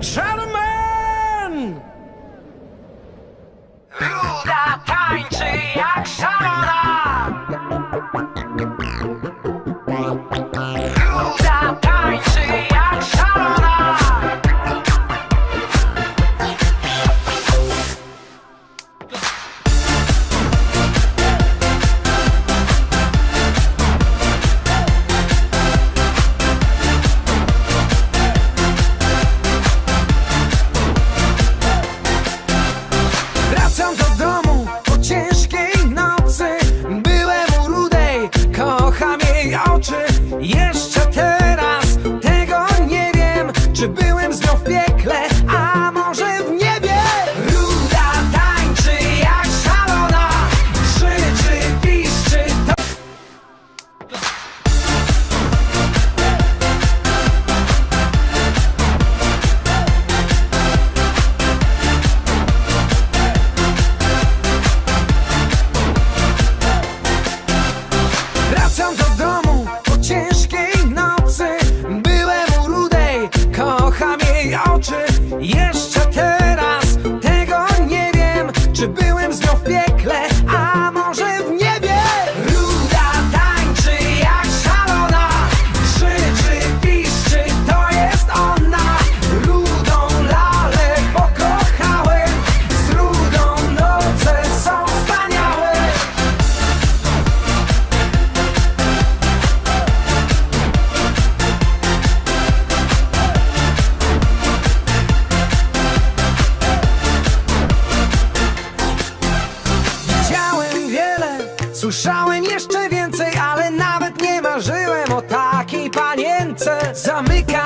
Trzeba Słyszałem jeszcze więcej, ale nawet nie marzyłem o takiej panience. Zamykam